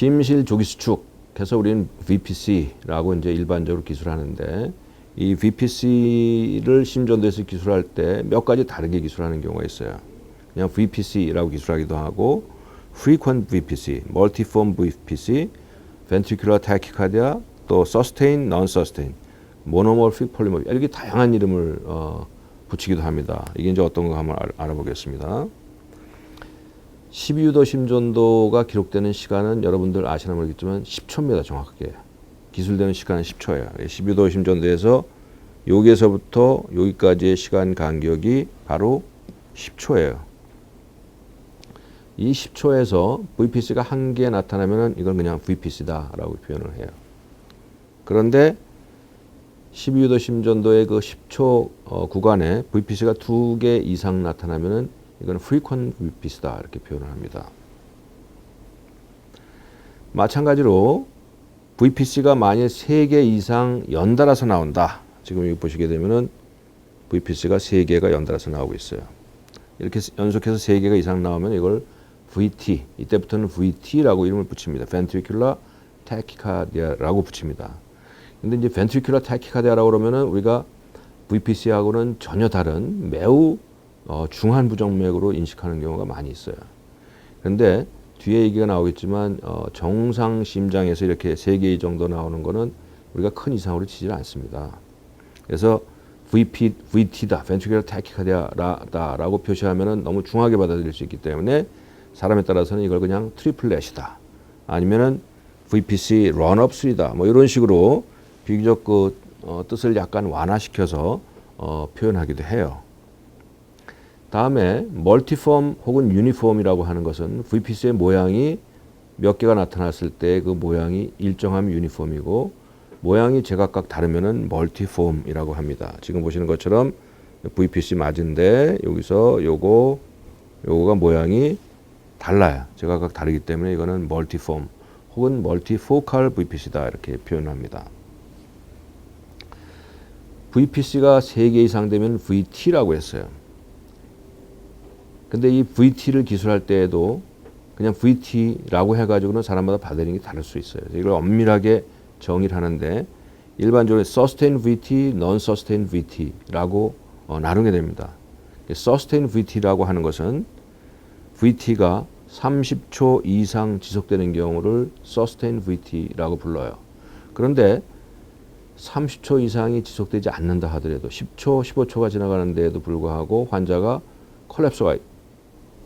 심실 조기 수축 해서 우리는 VPC라고 이제 일반적으로 기술하는데 이 VPC를 심전도에서 기술할 때 몇 가지 다르게 기술하는 경우가 있어요. 그냥 VPC라고 기술하기도 하고 Frequent VPC, Multiform VPC, Ventricular Tachycardia, 또 Sustain, Non-Sustain, Monomorphic, Polymorphic 이렇게 다양한 이름을 어, 붙이기도 합니다. 이게 이제 어떤 거 한번 알- 알아보겠습니다. 12유도 심전도가 기록되는 시간은 여러분들 아시나 모르겠지만 10초입니다. 정확하게. 기술되는 시간은 10초예요. 12유도 심전도에서 여기에서부터 여기까지의 시간 간격이 바로 10초예요. 이 10초에서 VPC가 한 개 나타나면 이건 그냥 VPC다라고 표현을 해요. 그런데 12유도 심전도의 그 10초 어, 구간에 VPC가 두 개 이상 나타나면은 이건 frequent VPC다 이렇게 표현을 합니다. 마찬가지로 VPC가 만일 세개 이상 연달아서 나온다. 지금 여기 보시게 되면은 VPC가 세 개가 연달아서 나오고 있어요. 이렇게 연속해서 세 개가 이상 나오면 이걸 VT 이때부터는 VT라고 이름을 붙입니다. Ventricular Tachycardia라고 붙입니다. 근데 이제 Ventricular Tachycardia라고 그러면은 우리가 VPC하고는 전혀 다른 매우 어, 중한 부정맥으로 인식하는 경우가 많이 있어요. 그런데 뒤에 얘기가 나오겠지만 어, 정상 심장에서 이렇게 세개 정도 나오는 거는 우리가 큰 이상으로 치질 않습니다. 그래서 VP, VT다, Ventricular Tachycardia다라고 표시하면은 너무 중하게 받아들일 수 있기 때문에 사람에 따라서는 이걸 그냥 트리플렛이다. 아니면은 VPC 런업 3다. 뭐 이런 식으로 비교적 그 어, 뜻을 약간 완화시켜서 어, 표현하기도 해요. 다음에 멀티폼 혹은 유니폼이라고 하는 것은 VPC의 모양이 몇 개가 나타났을 때 그 모양이 일정하면 유니폼이고 모양이 제각각 다르면은 멀티폼이라고 합니다. 지금 보시는 것처럼 VPC 맞은데 여기서 요거 요거가 모양이 달라요. 제각각 다르기 때문에 이거는 멀티폼 혹은 멀티포칼 VPC다 이렇게 표현합니다. VPC가 3개 이상 되면 VT라고 했어요. 근데 이 VT를 기술할 때에도 그냥 VT라고 해가지고는 사람마다 받아들이는 게 다를 수 있어요. 이걸 엄밀하게 정의를 하는데 일반적으로 Sustain VT, Non-Sustain VT라고 어, 나누게 됩니다. Sustain VT라고 하는 것은 VT가 30초 이상 지속되는 경우를 Sustain VT라고 불러요. 그런데 30초 이상이 지속되지 않는다 하더라도 10초, 15초가 지나가는데에도 불구하고 환자가 콜랩스가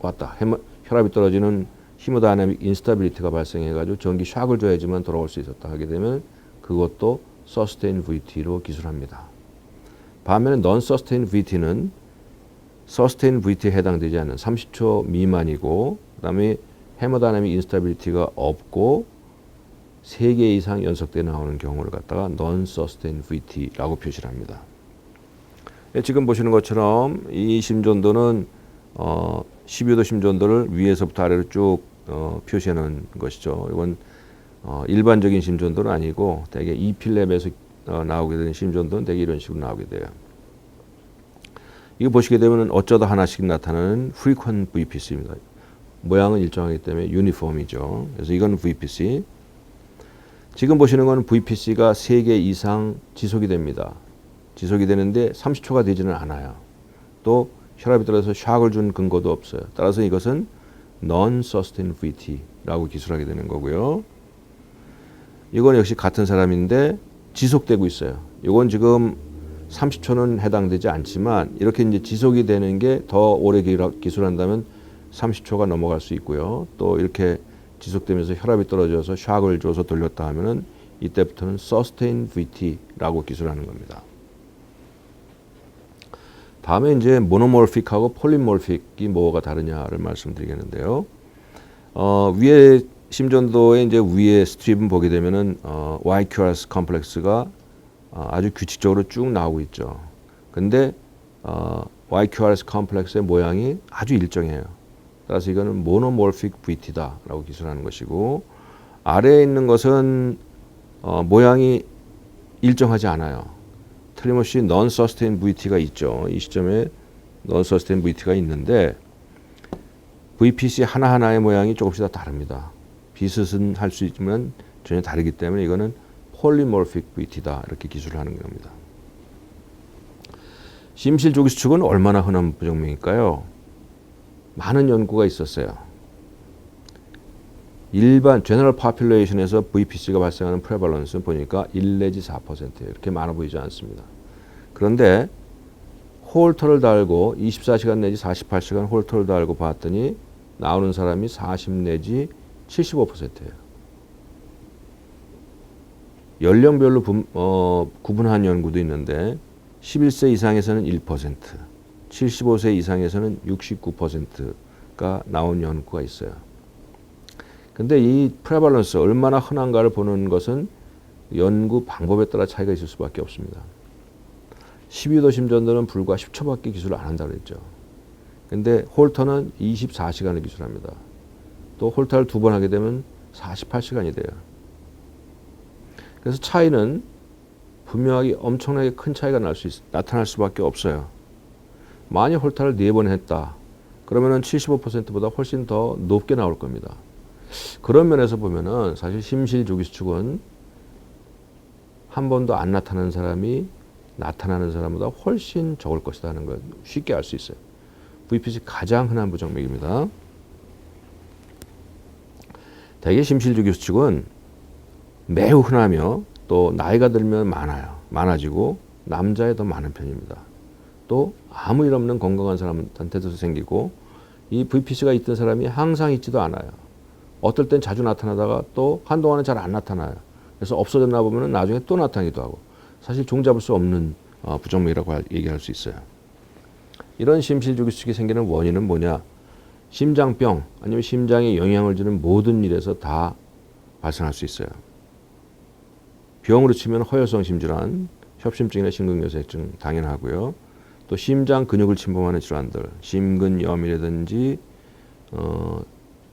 왔다. 혈압이 떨어지는 히모다이나믹 인스타빌리티가 발생해가지고 전기 샥을 줘야지만 돌아올 수 있었다 하게 되면 그것도 서스테인 VT로 기술합니다. 반면에 넌 서스테인 VT는 서스테인 VT에 해당되지 않는 30초 미만이고 그다음에 헤모다이나믹 인스타빌리티가 없고 3개 이상 연속돼 나오는 경우를 갖다가 non sustain VT라고 표시를 합니다. 예, 지금 보시는 것처럼 이 심전도는 어, 12도 심전도를 위에서부터 아래로 쭉 어, 표시하는 것이죠. 이건 어, 일반적인 심전도는 아니고 대개 이필랩에서 어, 나오게 되는 심전도는 대개 이런 식으로 나오게 돼요. 이거 보시게 되면 어쩌다 하나씩 나타나는 frequent VPC입니다. 모양은 일정하기 때문에 유니폼이죠. 그래서 이건 VPC. 지금 보시는 건 VPC가 3개 이상 지속이 됩니다. 지속이 되는데 30초가 되지는 않아요. 또 혈압이 떨어져서 샥을 준 근거도 없어요. 따라서 이것은 non-sustain VT라고 기술하게 되는 거고요. 이건 역시 같은 사람인데 지속되고 있어요. 이건 지금 30초는 해당되지 않지만 이렇게 이제 지속이 되는 게 더 오래 기술한다면 30초가 넘어갈 수 있고요. 또 이렇게 지속되면서 혈압이 떨어져서 샥을 줘서 돌렸다 하면은 이때부터는 sustain VT라고 기술하는 겁니다. 다음에 이제 모노몰픽하고 폴리몰픽이 뭐가 다르냐를 말씀드리겠는데요. 어, 위에 심전도의 이제 위에 스트립은 보게 되면은 어, YQRS 컴플렉스가 어, 아주 규칙적으로 쭉 나오고 있죠. 근데 어, YQRS 컴플렉스의 모양이 아주 일정해요. 따라서 이거는 모노몰픽 VT다라고 기술하는 것이고 아래에 있는 것은 어, 모양이 일정하지 않아요. 틀림없이 non sustain VT가 있죠. 이 시점에 non sustain VT가 있는데 VPC 하나하나의 모양이 조금씩 다 다릅니다. 비슷은 할 수 있지만 전혀 다르기 때문에 이거는 폴리모피c VT다 이렇게 기술을 하는 겁니다. 심실 조기 수축은 얼마나 흔한 부정맥일까요? 많은 연구가 있었어요. 일반 제너럴 파퓰레이션에서 VPC가 발생하는 프레발런스 보니까 1 내지 4%예요. 이렇게 많아 보이지 않습니다. 그런데 홀터를 달고 24시간 내지 48시간 홀터를 달고 봤더니 나오는 사람이 40 내지 75%예요. 연령별로 분, 어, 구분한 연구도 있는데 11세 이상에서는 1%, 75세 이상에서는 69%가 나온 연구가 있어요. 근데 이 프레발런스 얼마나 흔한가를 보는 것은 연구 방법에 따라 차이가 있을 수밖에 없습니다. 12도 심전도는 불과 10초밖에 기술을 안 한다고 그랬죠. 근데 홀터는 24시간을 기술합니다. 또 홀터를 두 번 하게 되면 48시간이 돼요. 그래서 차이는 분명하게 엄청나게 큰 차이가 날 수 나타날 수밖에 없어요. 만약 홀타를 네번 했다. 그러면은 75%보다 훨씬 더 높게 나올 겁니다. 그런 면에서 보면은 사실 심실 조기 수축은 한 번도 안 나타나는 사람이 나타나는 사람보다 훨씬 적을 것이다 하는 걸 쉽게 알 수 있어요. VPC 가장 흔한 부정맥입니다. 대개 심실 조기 수축은 매우 흔하며 또 나이가 들면 많아요. 많아지고 남자에 더 많은 편입니다. 또 아무 일 없는 건강한 사람한테도 생기고 이 VPC가 있던 사람이 항상 있지도 않아요. 어떨 땐 자주 나타나다가 또 한동안은 잘 안 나타나요. 그래서 없어졌나 보면 나중에 또 나타나기도 하고 사실 종잡을 수 없는 어, 부정맥이라고 얘기할 수 있어요. 이런 심실조기축이 생기는 원인은 뭐냐? 심장병 아니면 심장에 영향을 주는 모든 일에서 다 발생할 수 있어요. 병으로 치면 허혈성 심질환, 협심증이나 심근경색증 당연하고요. 또 심장 근육을 침범하는 질환들, 심근염이라든지 어,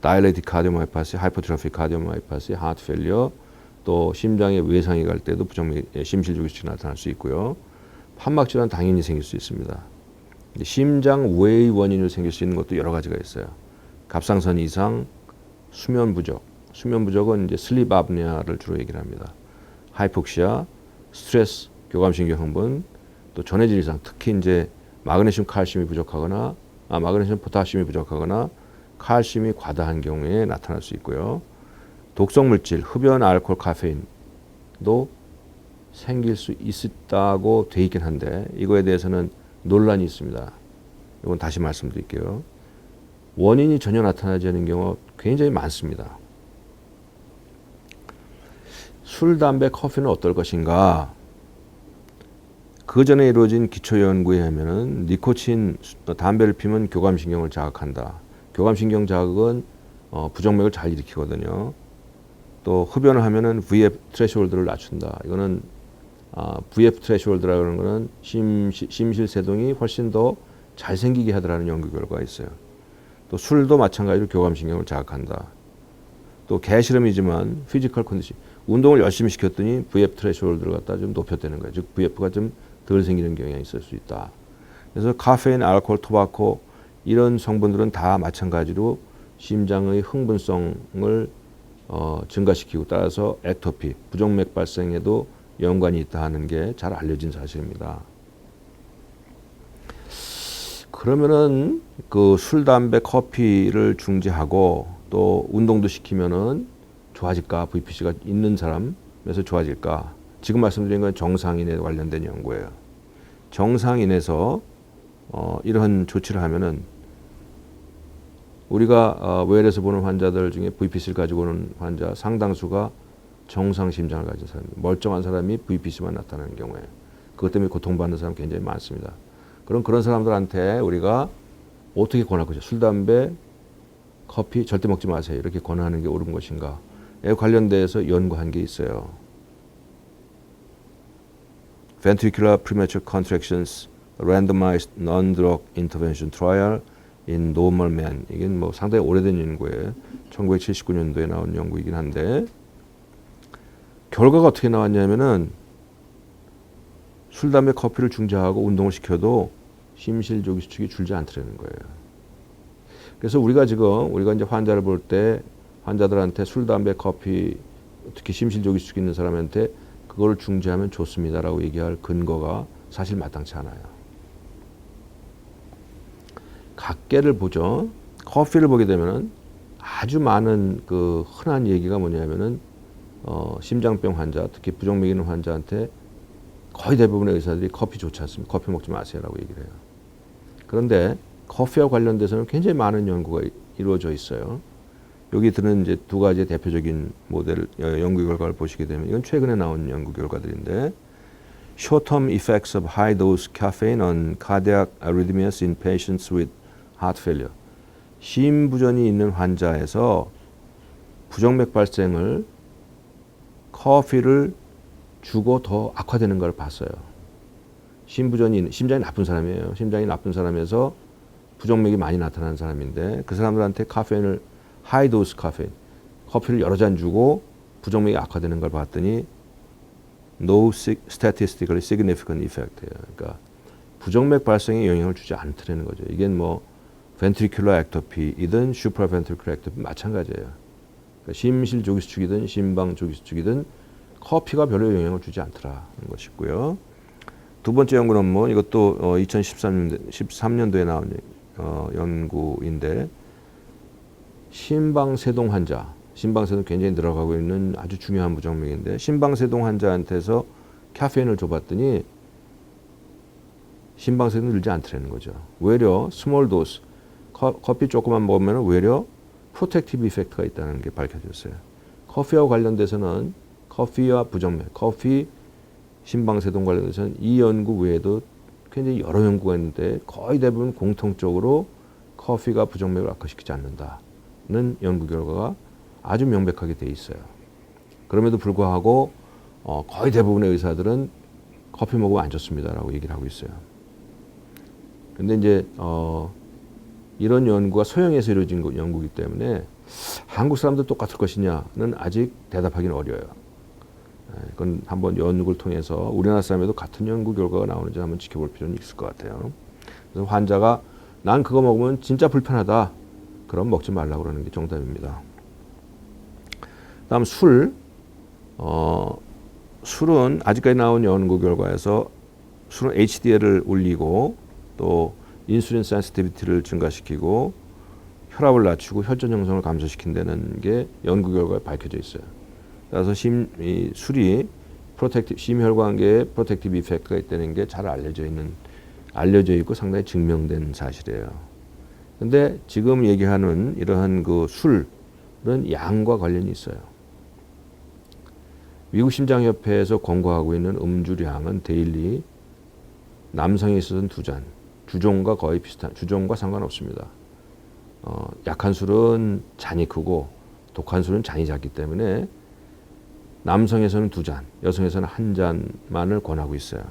다이레틱 카디오마이파시, 하이퍼트로피 카디오마이파시, 하트 펠리어, 또 심장에 외상이 갈 때도 부정 예, 심실조기증이 나타날 수 있고요. 판막 질환 당연히 생길 수 있습니다. 심장 외의 원인으로 생길 수 있는 것도 여러 가지가 있어요. 갑상선 이상, 수면 부족. 수면 부족은 이제 슬립 아프니아를 주로 얘기를 합니다. 하이폭시아, 스트레스, 교감신경 흥분, 또 전해질 이상, 특히 이제 마그네슘, 칼슘이 부족하거나 아, 마그네슘, 포타슘이 부족하거나 칼슘이 과다한 경우에 나타날 수 있고요. 독성 물질, 흡연, 알코올, 카페인도 생길 수 있다고 돼 있긴 한데 이거에 대해서는 논란이 있습니다. 이건 다시 말씀드릴게요. 원인이 전혀 나타나지 않는 경우 굉장히 많습니다. 술, 담배, 커피는 어떨 것인가? 그 전에 이루어진 기초 연구에 의하면은 니코틴 담배를 피면 교감신경을 자극한다. 교감신경 자극은 어, 부정맥을 잘 일으키거든요. 또 흡연을 하면은 VF 트레시홀드를 낮춘다. 이거는 아, VF 트레시홀드라는 거는 심, 심실세동이 훨씬 더 잘생기게 하더라는 연구 결과가 있어요. 또 술도 마찬가지로 교감신경을 자극한다. 또 개실험이지만 피지컬 컨디션 운동을 열심히 시켰더니 VF 트레시홀드를 갖다 좀 높였다는 거예요. 즉 VF가 좀 덜 생기는 경향이 있을 수 있다. 그래서 카페인, 알코올, 토바코 이런 성분들은 다 마찬가지로 심장의 흥분성을 어, 증가시키고 따라서 액토피, 부정맥 발생에도 연관이 있다 하는 게 잘 알려진 사실입니다. 그러면은 그 술, 담배, 커피를 중지하고 또 운동도 시키면은 좋아질까? VPC가 있는 사람에서 좋아질까? 지금 말씀드린 건 정상인에 관련된 연구예요. 정상인에서 어, 이런 조치를 하면은 우리가 어, 외래에서 보는 환자들 중에 VPC를 가지고 오는 환자 상당수가 정상 심장을 가진 사람, 멀쩡한 사람이 VPC만 나타나는 경우에 그것 때문에 고통받는 사람 굉장히 많습니다. 그럼 그런 사람들한테 우리가 어떻게 권할 것이냐? 술, 담배, 커피 절대 먹지 마세요. 이렇게 권하는 게 옳은 것인가? 에 관련돼서 연구한 게 있어요. Ventricular Premature Contractions Randomized Non-Drug Intervention Trial in Normal Men. 이게 뭐 상당히 오래된 연구예요. 1979년도에 나온 연구이긴 한데 결과가 어떻게 나왔냐면은 술, 담배, 커피를 중지하고 운동을 시켜도 심실조기 수축이 줄지 않더라는 거예요. 그래서 우리가 지금 우리가 이제 환자를 볼 때 환자들한테 술, 담배, 커피 특히 심실조기수증 있는 사람한테 그걸 중지하면 좋습니다라고 얘기할 근거가 사실 마땅치 않아요. 각계를 보죠. 커피를 보게 되면은 아주 많은 그 흔한 얘기가 뭐냐면은 어, 심장병 환자, 특히 부정맥 있는 환자한테 거의 대부분의 의사들이 커피 좋지 않습니다. 커피 먹지 마세요라고 얘기를 해요. 그런데 커피와 관련돼서는 굉장히 많은 연구가 이루어져 있어요. 여기 드는 이제 두 가지 대표적인 모델 어, 연구 결과를 보시게 되면 이건 최근에 나온 연구 결과들인데 short-term effects of high dose caffeine on cardiac arrhythmias in patients with failure. 심부전이 있는 환자에서 부정맥 발생을 커피를 주고 더 악화되는 걸 봤어요. 심부전이 심장이 나쁜 사람이에요. 심장이 나쁜 사람에서 부정맥이 많이 나타나는 사람인데 그 사람들한테 카페인을 하이 도스 카페인 커피를 여러 잔 주고 부정맥이 악화되는 걸 봤더니 no statistically significant effect예요. 그러니까 부정맥 발생에 영향을 주지 않더라는 거죠. 이게 뭐 ventricular ectopy이든 supraventricular ectopy 마찬가지예요. 그러니까 심실 조기수축이든 심방 조기수축이든 커피가 별로 영향을 주지 않더라는 것이고요. 두 번째 연구 논문 이것도 어, 2013년도 13년도 에 나온 어, 연구인데 심방세동 환자, 심방세동 굉장히 늘어가고 있는 아주 중요한 부정맥인데 심방세동 환자한테서 카페인을 줘봤더니 심방세동 늘지 않더라는 거죠. 외려 스몰 도스 커피 조금만 먹으면 외려 프로텍티브 이펙트가 있다는 게 밝혀졌어요. 커피와 관련돼서는 커피와 부정맥, 커피 심방세동 관련돼서는 이 연구 외에도 굉장히 여러 연구가 있는데 거의 대부분 공통적으로 커피가 부정맥을 악화시키지 않는다는 연구 결과가 아주 명백하게 돼 있어요. 그럼에도 불구하고 어, 거의 대부분의 의사들은 커피 먹으면 안 좋습니다라고 얘기를 하고 있어요. 근데 이제 어, 이런 연구가 소형에서 이루어진 연구이기 때문에 한국 사람들 똑같을 것이냐는 아직 대답하기는 어려워요. 예, 그건 한번 연구를 통해서 우리나라 사람에도 같은 연구 결과가 나오는지 한번 지켜볼 필요는 있을 것 같아요. 그래서 환자가 난 그거 먹으면 진짜 불편하다. 그럼 먹지 말라고 그러는 게 정답입니다. 다음 술. 어, 술은 아직까지 나온 연구 결과에서 술은 HDL을 올리고 또 인슐린 센시티비티를 증가시키고 혈압을 낮추고 혈전 형성을 감소시킨다는 게 연구 결과에 밝혀져 있어요. 따라서 심, 이 술이 프로텍티 심혈관계에 프로텍티브 이펙트가 있다는 게 잘 알려져 있는 알려져 있고 상당히 증명된 사실이에요. 근데 지금 얘기하는 이러한 그 술은 양과 관련이 있어요. 미국 심장협회에서 권고하고 있는 음주량은 데일리 남성에 있어서는 두 잔, 주종과 거의 비슷한 주종과 상관없습니다. 어, 약한 술은 잔이 크고 독한 술은 잔이 작기 때문에 남성에서는 두 잔, 여성에서는 한 잔만을 권하고 있어요.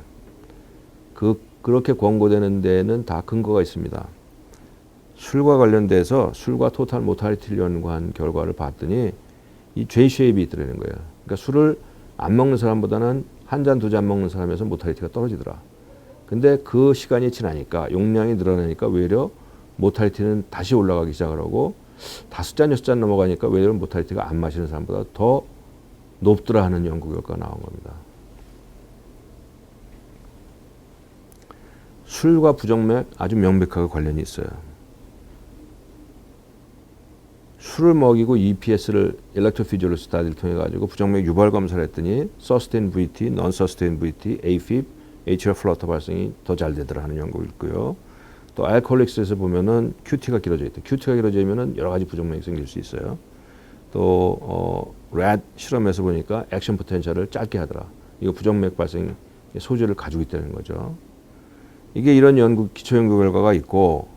그 그렇게 권고되는 데는 다 근거가 있습니다. 술과 관련돼서 술과 토탈 모탈리티를 연구한 결과를 봤더니 이 J-쉐입이 있더라는 거예요. 그러니까 술을 안 먹는 사람보다는 한 잔, 두 잔 먹는 사람에서 모탈리티가 떨어지더라. 근데 그 시간이 지나니까 용량이 늘어나니까 외려 모탈리티는 다시 올라가기 시작을 하고 다섯 잔, 여섯 잔 넘어가니까 외려 모탈리티가 안 마시는 사람보다 더 높더라 하는 연구 결과가 나온 겁니다. 술과 부정맥 아주 명백하게 관련이 있어요. 술을 먹이고 EPS를 엘렉트로피지올로 스타디를 통해 가지고 부정맥 유발 검사를 했더니 서스테인 VT, non 서스테인 VT, AFib, HR 플러터 발생이 더 잘 되더라 하는 연구가 있고요. 또 알코올릭스에서 보면은 QT가 길어져 있다. QT가 길어지면은 여러 가지 부정맥이 생길 수 있어요. 또 어, 렛 실험에서 보니까 액션 포텐셜을 짧게 하더라. 이거 부정맥 발생 소재를 가지고 있다는 거죠. 이게 이런 연구 기초 연구 결과가 있고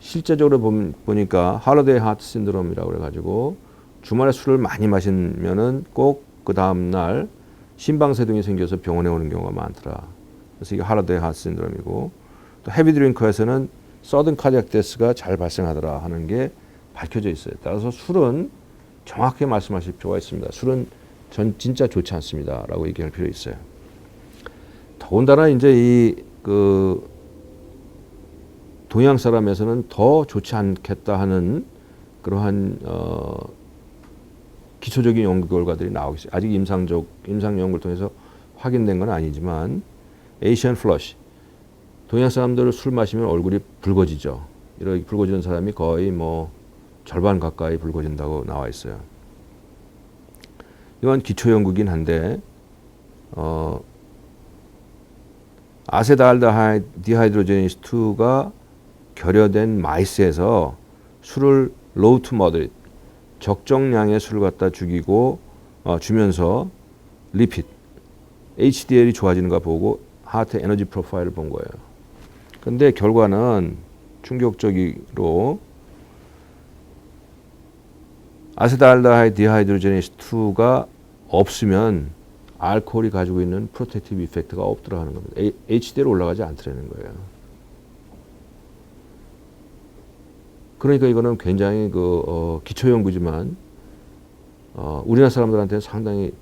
실제적으로 보니까 하러데이 하트 신드롬이라고 그래가지고 주말에 술을 많이 마시면은 꼭 그 다음 날 심방세동이 생겨서 병원에 오는 경우가 많더라. 그래서 이게 하러데이 하트 신드롬이고 또 헤비 드링커에서는 서든 카디악 데스가 잘 발생하더라 하는 게 밝혀져 있어요. 따라서 술은 정확하게 말씀하실 필요가 있습니다. 술은 전 진짜 좋지 않습니다라고 얘기할 필요 있어요. 더군다나 이제 이 그 동양 사람에서는 더 좋지 않겠다 하는 그러한 어 기초적인 연구 결과들이 나오고 있어요. 아직 임상적 임상 연구를 통해서 확인된 건 아니지만 에이시안 플러시 동양 사람들 술 마시면 얼굴이 붉어지죠. 이렇게 붉어지는 사람이 거의 뭐 절반 가까이 붉어진다고 나와 있어요. 이건 기초 연구긴 한데 어, 아세달데하이드로제니스 2가 결여된 마이스에서 술을 로우 투 머드 적정량의 술을 갖다 죽이고 어, 주면서 리핏 HDL이 좋아지는 거 보고 하트 에너지 프로파일을 본 거예요. 근데 결과는 충격적으로 아세달데하이드 디하이드로제네이스 2가 없으면 알코올이 가지고 있는 프로텍티브 이펙트가 없더라 하는 겁니다. HDL 올라가지 않더라는 거예요. 그러니까 이거는 굉장히 그 어, 기초 연구지만 어, 우리나라 사람들한테는 상당히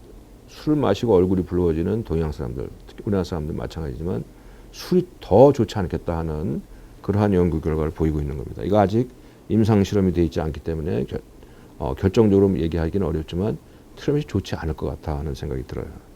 술 마시고 얼굴이 붉어지는 동양 사람들, 우리나라 사람들 마찬가지지만 술이 더 좋지 않겠다 하는 그러한 연구 결과를 보이고 있는 겁니다. 이거 아직 임상 실험이 돼 있지 않기 때문에 결, 어, 결정적으로 얘기하기는 어렵지만 트럼이 좋지 않을 것 같아 하는 생각이 들어요.